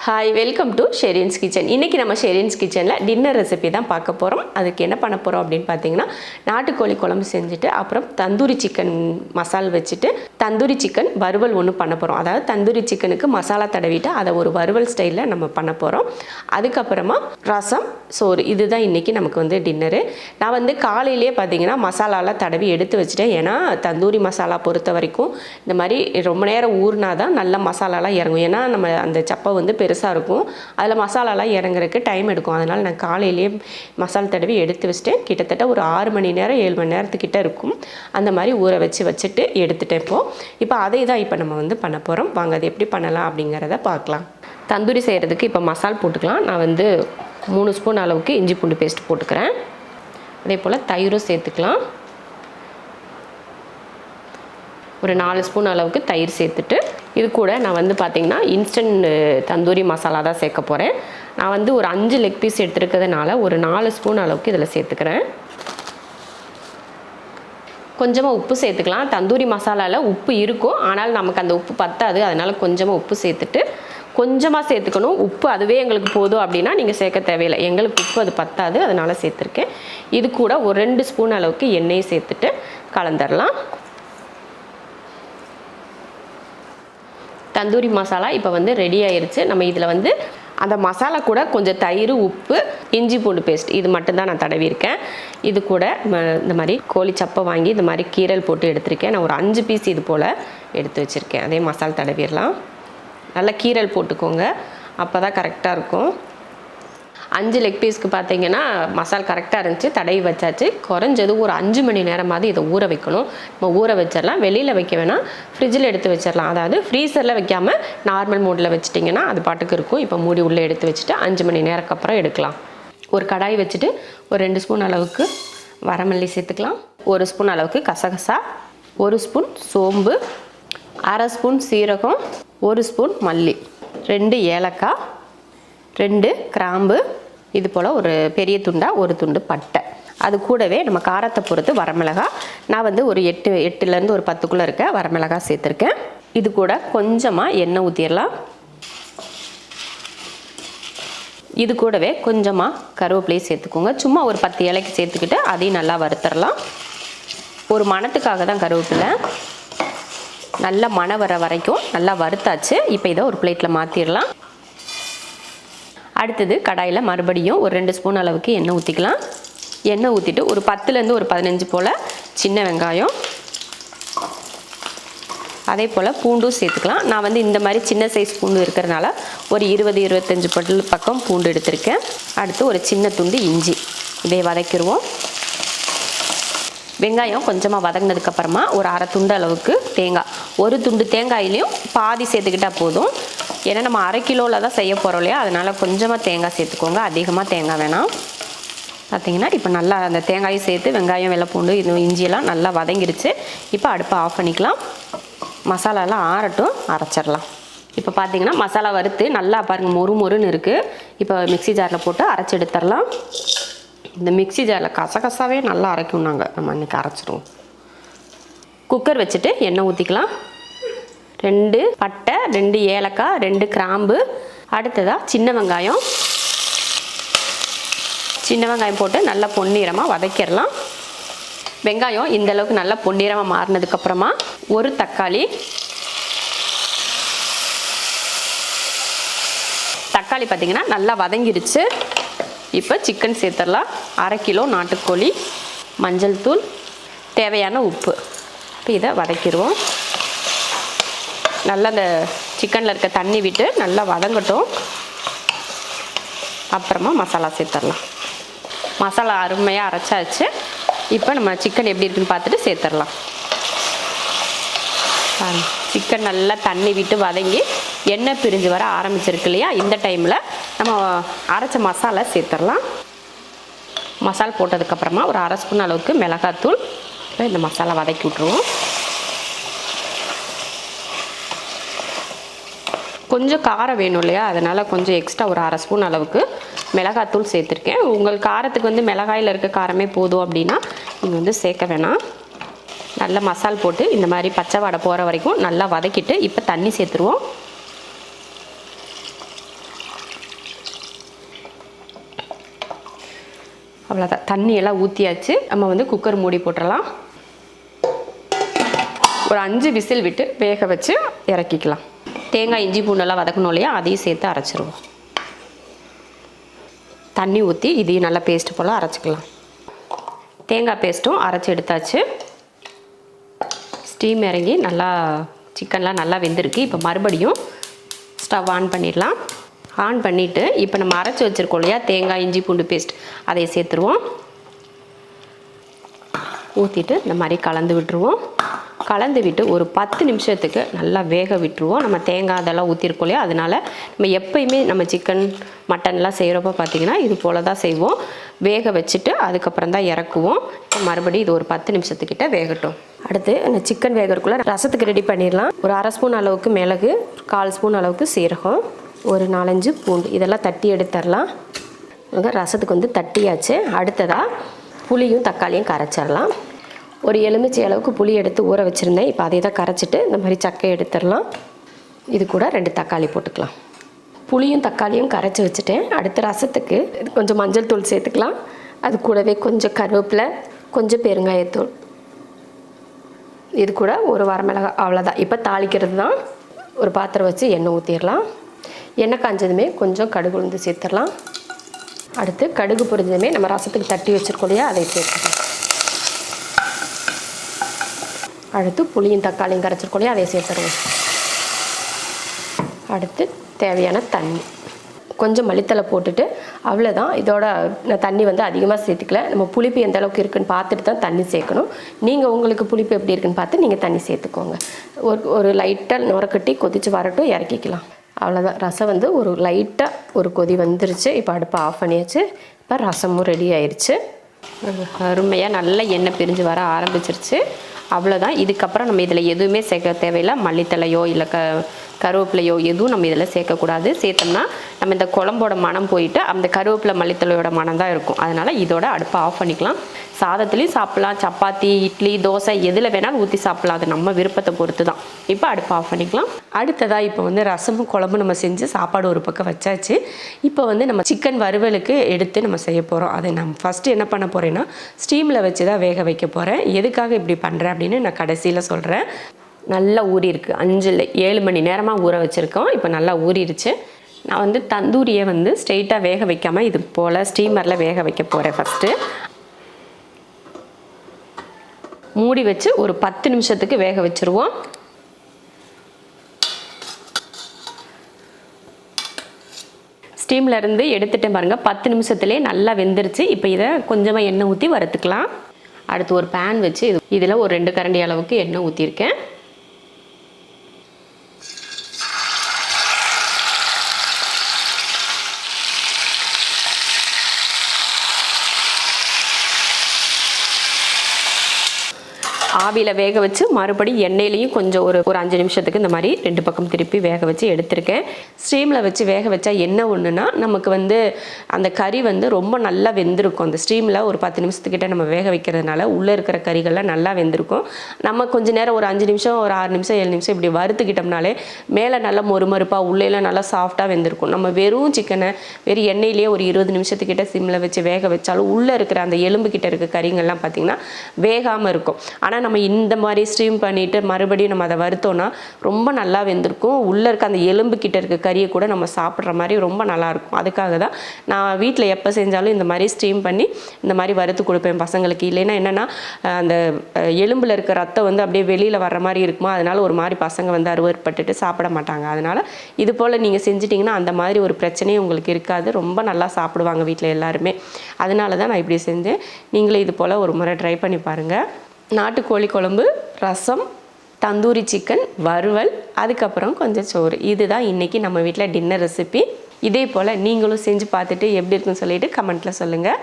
Hi welcome to Shereen's kitchen இன்றைக்கி நம்ம ஷெரின்ஸ் கிச்சனில் டின்னர் ரெசிபி தான் பார்க்க போகிறோம் அதுக்கு என்ன பண்ண போகிறோம் அப்படின்னு பார்த்தீங்கன்னா நாட்டுக்கோழி குழம்பு செஞ்சுட்டு அப்புறம் தந்தூரி சிக்கன் மசால் வச்சுட்டு தந்தூரி சிக்கன் வறுவல் ஒன்று பண்ண போகிறோம் அதாவது தந்தூரி சிக்கனுக்கு மசாலா தடவிட்டு அதை ஒரு வறுவல் ஸ்டைலில் நம்ம பண்ண போகிறோம் அதுக்கப்புறமா ரசம் சோறு. இதுதான் இன்றைக்கி நமக்கு வந்து டின்னரு நான் வந்து காலையிலேயே பார்த்தீங்கன்னா மசாலாலாம் தடவி எடுத்து வச்சுட்டேன். ஏன்னா தந்தூரி மசாலா பொறுத்த வரைக்கும் இந்த மாதிரி ரொம்ப நேரம் ஊறினா தான் நல்ல மசாலாலாம் இறங்கும். ஏன்னா நம்ம அந்த சப்பை வந்து பெருசாக இருக்கும். அதில் மசாலாலாம் இறங்குறதுக்கு டைம் எடுக்கும். அதனால் நான் காலையிலேயே மசால் தடவி எடுத்து வச்சுட்டேன். கிட்டத்தட்ட ஒரு ஆறு மணி நேரம் ஏழு மணி நேரத்துக்கிட்ட இருக்கும். அந்த மாதிரி ஊற வச்சு வச்சுட்டு எடுத்துட்டேன் இப்போது இப்போ அதை தான் இப்போ நம்ம வந்து பண்ண போகிறோம் வாங்க அது எப்படி பண்ணலாம் அப்படிங்கிறத பார்க்கலாம். தந்தூரி செய்கிறதுக்கு இப்போ மசால் போட்டுக்கலாம். நான் வந்து மூணு ஸ்பூன் அளவுக்கு இஞ்சி பூண்டு பேஸ்ட் போட்டுக்கிறேன். அதே போல் தயிரும் சேர்த்துக்கலாம். ஒரு நாலு ஸ்பூன் அளவுக்கு தயிர் சேர்த்துட்டு இது கூட நான் வந்து பார்த்திங்கன்னா இன்ஸ்டன்ட் தந்தூரி மசாலா தான் சேர்க்க போகிறேன் நான் வந்து ஒரு அஞ்சு லெக் பீஸ் எடுத்துருக்கிறதுனால ஒரு நாலு ஸ்பூன் அளவுக்கு இதில் சேர்த்துக்கிறேன். கொஞ்சமாக உப்பு சேர்த்துக்கலாம். தந்தூரி மசாலாவில் உப்பு இருக்கும். ஆனால் நமக்கு அந்த உப்பு பத்தாது. அதனால் கொஞ்சமாக உப்பு சேர்த்துட்டு கொஞ்சமாக சேர்த்துக்கணும். உப்பு அதுவே எங்களுக்கு போதும் அப்படின்னா நீங்கள் சேர்க்க தேவையில்லை. எங்களுக்கு உப்பு அது பத்தாது. அதனால் சேர்த்துருக்கேன். இது கூட ஒரு ரெண்டு ஸ்பூன் அளவுக்கு எண்ணெயை சேர்த்துட்டு கலந்துடலாம் தந்தூரி மசாலா இப்போ வந்து ரெடி ஆயிடுச்சு நம்ம இதில் வந்து அந்த மசாலா கூட கொஞ்சம் தயிர் உப்பு இஞ்சி பூண்டு பேஸ்ட் இது மட்டும்தான் நான் தடவிருக்கேன் இது கூட ம- இந்த மாதிரி கோழி சப்பை வாங்கி இந்த மாதிரி கீரல் போட்டு எடுத்திருக்கேன். நான் ஒரு அஞ்சு பீஸ் இது போல் எடுத்து வச்சுருக்கேன். அதே மசாலா தடவிடலாம். நல்லா கீரல் போட்டுக்கோங்க. அப்போ தான் கரெக்டாக இருக்கும். அஞ்சு லெக் பீஸ்க்கு பார்த்தீங்கன்னா மசால் கரெக்டாக இருந்துச்சு தடவி வச்சாச்சு. குறைஞ்சது ஒரு அஞ்சு மணி நேரமாவது இதை ஊற வைக்கணும். நம்ம ஊற வச்சிடலாம். வெளியில் வைக்க வேணாம். ஃப்ரிட்ஜில் எடுத்து வச்சிடலாம். அதாவது ஃப்ரீசரில் வைக்காமல் நார்மல் மோடில் வச்சிட்டிங்கன்னா அது பாட்டுக்கு இருக்கும். இப்போ மூடி உள்ளே எடுத்து வச்சுட்டு அஞ்சு மணி நேரத்துக்கு அப்புறம் எடுக்கலாம். ஒரு கடாய் வச்சுட்டு ஒரு ரெண்டு ஸ்பூன் அளவுக்கு வரமல்லி சேர்த்துக்கலாம். ஒரு ஸ்பூன் அளவுக்கு கசகசா ஒரு ஸ்பூன் சோம்பு அரை ஸ்பூன் சீரகம் ஒரு ஸ்பூன் மல்லி ரெண்டு ஏலக்காய் ரெண்டு கிராம்பு இது போல் ஒரு பெரிய துண்டாக ஒரு துண்டு பட்டை. அது கூடவே நம்ம காரத்தை பொறுத்து வரமிளகா. நான் வந்து ஒரு எட்டு எட்டுலேருந்து ஒரு பத்துக்குள்ளே இருக்க வரமிளகா சேர்த்துருக்கேன். இது கூட கொஞ்சமாக எண்ணெய் ஊற்றிடலாம் இது கூடவே கொஞ்சமாக கருவேப்பிலையை சேர்த்துக்கோங்க. சும்மா ஒரு பத்து இலைக்கு சேர்த்துக்கிட்டு அதையும் நல்லா வறுத்துடலாம் ஒரு மணத்துக்காக தான் கருவேப்பிலை. நல்லா மணம் வர வரைக்கும் நல்லா வறுத்தாச்சு. இப்போ இதை ஒரு பிளேட்டில் மாற்றிடலாம் அடுத்தது கடாயில் மறுபடியும் ஒரு ரெண்டு ஸ்பூன் அளவுக்கு எண்ணெய் ஊற்றிக்கலாம் எண்ணெய் ஊற்றிட்டு ஒரு பத்துலேருந்து ஒரு பதினஞ்சு போல் சின்ன வெங்காயம். அதே போல் பூண்டும் சேர்த்துக்கலாம். நான் வந்து இந்த மாதிரி சின்ன சைஸ் பூண்டு இருக்கிறனால ஒரு இருபது இருபத்தஞ்சி பல் பக்கம் பூண்டு எடுத்திருக்கேன். அடுத்து ஒரு சின்ன துண்டு இஞ்சி. இதை வதக்கிடுவோம் வெங்காயம் கொஞ்சமாக வதங்கினதுக்கப்புறமா ஒரு அரை துண்டு அளவுக்கு தேங்காய். ஒரு துண்டு தேங்காயிலையும் பாதி சேர்த்துக்கிட்டால் போதும். ஏன்னா நம்ம அரை கிலோவில் தான் செய்ய போகிறோம் இல்லையா? அதனால் கொஞ்சமாக தேங்காய் சேர்த்துக்கோங்க. அதிகமாக தேங்காய் வேணாம். பார்த்தீங்கன்னா இப்போ நல்லா அந்த தேங்காயும் சேர்த்து வெங்காயம் வெள்ளைப்பூண்டு இது இஞ்சியெல்லாம் நல்லா வதங்கிருச்சு. இப்போ அடுப்பை ஆஃப் பண்ணிக்கலாம். மசாலாலாம் ஆறட்டும் அரைச்சிடலாம். இப்போ பார்த்தீங்கன்னா மசாலா வறுத்து நல்லா பாருங்கள் மொறு மொறுன்னு இருக்குது இப்போ மிக்ஸி ஜாரில் போட்டு அரைச்சி எடுத்துடலாம். இந்த மிக்ஸி ஜாரில் கசகசாவே நல்லா அரைக்கும் நாங்கள் நம்ம இன்றைக்கி அரைச்சிடுவோம் குக்கர் வச்சுட்டு எண்ணெய் ஊற்றிக்கலாம் ரெண்டு பட்டை ரெண்டு ஏலக்காய் ரெண்டு கிராம்பு. அடுத்ததாக சின்ன வெங்காயம். சின்ன வெங்காயம் போட்டு நல்லா பொன்னிறமாக வதக்கிடலாம். வெங்காயம் இந்தளவுக்கு நல்லா பொன்னிறமாக மாறினதுக்கப்புறமா ஒரு தக்காளி. தக்காளி பார்த்தீங்கன்னா நல்லா வதங்கிருச்சு. இப்போ சிக்கன் சேர்த்துடலாம். அரை கிலோ நாட்டுக்கோழி மஞ்சள் தூள் தேவையான உப்பு. இப்போ இதை வதக்கிடுவோம். நல்லா அந்த சிக்கனில் இருக்க தண்ணி விட்டு நல்லா வதங்கட்டும். அப்புறமா மசாலா சேர்த்துடலாம் மசாலா அருமையாக அரைச்சாச்சு. இப்போ நம்ம சிக்கன் எப்படி இருக்குன்னு பார்த்துட்டு சேர்த்துடலாம் சிக்கன் நல்லா தண்ணி விட்டு வதங்கி எண்ணெய் பிரிஞ்சு வர ஆரம்பிச்சிருக்கு இல்லையா? இந்த டைமில் நம்ம அரைச்ச மசாலா சேர்த்துடலாம் மசால் போட்டதுக்கப்புறமா ஒரு அரை ஸ்பூன் அளவுக்கு மிளகாத்தூள். இந்த மசாலா வதக்கி விட்ருவோம் கொஞ்சம் காரம் வேணும் இல்லையா? அதனால் கொஞ்சம் எக்ஸ்ட்ரா ஒரு அரை ஸ்பூன் அளவுக்கு மிளகாத்தூள் சேர்த்துருக்கேன். உங்கள் காரத்துக்கு வந்து மிளகாயில் இருக்க காரமே போதும் அப்படின்னா நீங்கள் வந்து சேர்க்க வேணாம். நல்லா மசால் போட்டு இந்த மாதிரி பச்சை வடை போகிற வரைக்கும் நல்லா வதக்கிட்டு இப்போ தண்ணி சேர்த்துருவோம். அவ்வளோதான் தண்ணியெல்லாம் ஊற்றியாச்சு நம்ம வந்து குக்கர் மூடி போட்டுடலாம் ஒரு அஞ்சு விசில் விட்டு வேக வச்சு இறக்கிக்கலாம். தேங்காய் இஞ்சி பூண்டெல்லாம் வதக்கணும் இல்லையா? அதையும் சேர்த்து அரைச்சிருவோம். தண்ணி ஊற்றி இதையும் நல்லா பேஸ்ட்டு போல் அரைச்சிக்கலாம். தேங்காய் பேஸ்ட்டும் அரைச்சி எடுத்தாச்சு. ஸ்டீம் இறங்கி நல்லா சிக்கன்லாம் நல்லா வெந்திருக்கு. இப்போ மறுபடியும் ஸ்டவ் ஆன் பண்ணிடலாம். ஆன் பண்ணிவிட்டு இப்போ நம்ம அரைச்சி வச்சுருக்கோம் இல்லையா? தேங்காய் இஞ்சி பூண்டு பேஸ்ட் அதை சேர்த்துருவோம். ஊற்றிட்டு இந்த மாதிரி கலந்து விட்டுருவோம். கலந்து விட்டு ஒரு பத்து நிமிஷத்துக்கு நல்லா வேக விட்டுருவோம். நம்ம தேங்காய் அதெல்லாம் ஊற்றிருக்கோம் இல்லையா? அதனால் நம்ம எப்பயுமே நம்ம சிக்கன் மட்டன்லாம் செய்கிறப்ப பார்த்திங்கன்னா இது போல் தான் செய்வோம். வேக வச்சுட்டு அதுக்கப்புறம் தான் இறக்குவோம். மறுபடியும் இது ஒரு பத்து நிமிஷத்துக்கிட்ட வேகட்டும். அடுத்து இந்த சிக்கன் வேகறதுக்குள்ளே ரசத்துக்கு ரெடி பண்ணிடலாம். ஒரு அரை ஸ்பூன் அளவுக்கு மிளகு கால் ஸ்பூன் அளவுக்கு சீரகம் ஒரு நாலஞ்சு பூண்டு. இதெல்லாம் தட்டி எடுத்துடலாம். ரசத்துக்கு வந்து தட்டியாச்சு. அடுத்ததாக புளியும் தக்காளியும் கரைச்சிடலாம். ஒரு எலுமிச்சை அளவுக்கு புளி எடுத்து ஊற வச்சுருந்தேன். இப்போ அதை தான் கரைச்சிட்டு இந்த மாதிரி சக்கை எடுத்துடலாம். இது கூட ரெண்டு தக்காளி போட்டுக்கலாம். புளியும் தக்காளியும் கரைச்சி வச்சுட்டேன். அடுத்த ரசத்துக்கு கொஞ்சம் மஞ்சள் தூள் சேர்த்துக்கலாம். அது கூடவே கொஞ்சம் கருவேப்பிலை கொஞ்சம் பெருங்காயத்தூள். இது கூட ஒரு வரமிளகா அவ்வளோதான் இப்போ தாளிக்கிறது தான். ஒரு பாத்திரம் வச்சு எண்ணெய் ஊற்றிடலாம் எண்ணெய் காஞ்சதுமே கொஞ்சம் கடுகு உளுந்து சேர்த்துடலாம். அடுத்து கடுகு பொரிஞ்சதுமே நம்ம ரசத்துக்கு தட்டி வச்சுருக்கோம் இல்லையா அதை சேர்த்துக்கலாம். அடுத்து புளியும் தக்காளியும் கரைச்சிருக்கோம் இல்லையா? சேர்த்துருவோம் அடுத்து தேவையான தண்ணி. கொஞ்சம் மல்லித்தலை போட்டுட்டு அவ்வளோதான் இதோட நான் தண்ணி வந்து அதிகமாக சேர்த்துக்கல. நம்ம புளிப்பு எந்த அளவுக்கு இருக்குன்னு பார்த்துட்டு தான் தண்ணி சேர்க்கணும். நீங்கள் உங்களுக்கு புளிப்பு எப்படி இருக்குன்னு பார்த்து நீங்கள் தண்ணி சேர்த்துக்கோங்க. ஒரு ஒரு லைட்டாக நுரக்கட்டி கொதித்து வரட்டும் இறக்கிக்கலாம். அவ்வளோதான் ரசம் வந்து ஒரு லைட்டாக ஒரு கொதி வந்துருச்சு. இப்போ அடுப்பை ஆஃப் பண்ணியாச்சு. இப்போ ரசமும் ரெடி ஆயிடுச்சு அருமையாக நல்ல எண்ணெய் பிரிஞ்சு வர ஆரம்பிச்சிருச்சு. அவ்வளோதான் இதுக்கப்புறம் நம்ம இதில் எதுவுமே சேர்க்க தேவையில்லை. மல்லித்தலையோ இல்லை க கருவேப்பிலையோ எதுவும் நம்ம இதில் சேர்க்கக்கூடாது. சேர்த்தோம்னா நம்ம இந்த குழம்போட மனம் போயிட்டு அந்த கருவேப்பிலை மல்லித்தலையோட மனம் தான் இருக்கும். அதனால் இதோட அடுப்பை ஆஃப் பண்ணிக்கலாம். சாதத்துலேயும் சாப்பிட்லாம். சப்பாத்தி இட்லி தோசை எதில் வேணாலும் ஊற்றி சாப்பிட்லாம். அது நம்ம விருப்பத்தை பொறுத்து தான் இப்போ அடுப்பை ஆஃப் பண்ணிக்கலாம். அடுத்ததாக இப்போ வந்து ரசமும் குழம்பு நம்ம செஞ்சு சாப்பாடு ஒரு பக்கம் வச்சாச்சு. இப்போ வந்து நம்ம சிக்கன் வறுவலுக்கு எடுத்து நம்ம செய்ய போகிறோம் அதை நம்ம ஃபஸ்ட்டு என்ன பண்ண போகிறேன்னா ஸ்டீமில் வச்சு தான் வேக வைக்க போகிறேன் எதுக்காக இப்படி பண்ணுறேன் அப்படின்னு நான் கடைசியில் சொல்கிறேன் நல்லா ஊறியிருக்கு. அஞ்சில் ஏழு மணி நேரமாக ஊற வச்சுருக்கோம். இப்போ நல்லா ஊறிடுச்சு நான் வந்து தந்தூரியை வந்து ஸ்ட்ரெயிட்டாக வேக வைக்காமல் இது போல் ஸ்டீமரில் வேக வைக்க போகிறேன் ஃபஸ்ட்டு மூடி வச்சு ஒரு பத்து நிமிஷத்துக்கு வேக வச்சுருவோம். ஸ்டீமில் இருந்து எடுத்துட்டேன் பாருங்கள் பத்து நிமிஷத்துலேயே நல்லா வெந்துருச்சு. இப்போ இதை கொஞ்சமாக எண்ணெய் ஊற்றி வறுத்துக்கலாம். அடுத்து ஒரு பேன் வச்சு இது இதில் ஒரு ரெண்டு கரண்டி அளவுக்கு எண்ணெய் ஊற்றிருக்கேன் ஆவியில் வேக வச்சு மறுபடியும் எண்ணெயிலையும் கொஞ்சம் ஒரு ஒரு அஞ்சு நிமிஷத்துக்கு இந்த மாதிரி ரெண்டு பக்கம் திருப்பி வேக வச்சு எடுத்திருக்கேன். ஸ்டீமில் வச்சு வேக வச்சா என்ன ஒன்றுனா நமக்கு வந்து அந்த கறி வந்து ரொம்ப நல்லா வெந்திருக்கும். அந்த ஸ்டீமில் ஒரு பத்து நிமிஷத்துக்கிட்ட நம்ம வேக வைக்கிறதுனால உள்ளே இருக்கிற கறிகள்லாம் நல்லா வெந்திருக்கும். நம்ம கொஞ்சம் நேரம் ஒரு அஞ்சு நிமிஷம் ஒரு ஆறு நிமிஷம் ஏழு நிமிஷம் இப்படி வறுத்துக்கிட்டோம்னாலே மேலே நல்லா மொறுமறுப்பாக உள்ளேலாம் நல்லா சாஃப்டாக வெந்திருக்கும். நம்ம வெறும் சிக்கனை வெறும் எண்ணெயிலேயே ஒரு இருபது நிமிஷத்துக்கிட்ட சிம்மில் வச்சு வேக வச்சாலும் உள்ளே இருக்கிற அந்த எலும்பு கிட்ட இருக்க கறிங்கள்லாம் பார்த்திங்கன்னா வேகாமல் இருக்கும். ஆனால் நம்ம இந்த மாதிரி ஸ்டீம் பண்ணிவிட்டு மறுபடியும் நம்ம அதை வறுத்தோன்னா ரொம்ப நல்லா வெந்திருக்கும். உள்ளே இருக்க அந்த எலும்பு கிட்ட இருக்க கறியை கூட நம்ம சாப்பிட்ற மாதிரி ரொம்ப நல்லாயிருக்கும் அதுக்காக தான் நான் வீட்டில் எப்போ செஞ்சாலும் இந்த மாதிரி ஸ்டீம் பண்ணி இந்த மாதிரி வறுத்து கொடுப்பேன் பசங்களுக்கு. இல்லைன்னா என்னென்னா அந்த எலும்பில் இருக்க ரத்தம் வந்து அப்படியே வெளியில் வர்ற மாதிரி இருக்குமா? அதனால ஒரு மாதிரி பசங்க வந்து அருவறுப்பட்டுட்டு சாப்பிட மாட்டாங்க. அதனால் இது போல் நீங்கள் செஞ்சிட்டிங்கன்னா அந்த மாதிரி ஒரு பிரச்சனையும் உங்களுக்கு இருக்காது. ரொம்ப நல்லா சாப்பிடுவாங்க வீட்டில் எல்லாருமே. அதனால தான் நான் இப்படி செஞ்சேன். நீங்களும் இது போல் ஒரு முறை ட்ரை பண்ணி பாருங்கள் நாட்டுக்கோழி குழம்பு ரசம் தந்தூரி சிக்கன் வறுவல் அதுக்கப்புறம் கொஞ்சம் சோறு. இதுதான் இன்றைக்கி நம்ம வீட்டில் டின்னர் ரெசிபி இதே போல் நீங்களும் செஞ்சு பார்த்துட்டு எப்படி இருக்குன்னு சொல்லிட்டு கமெண்ட்டில் சொல்லுங்கள்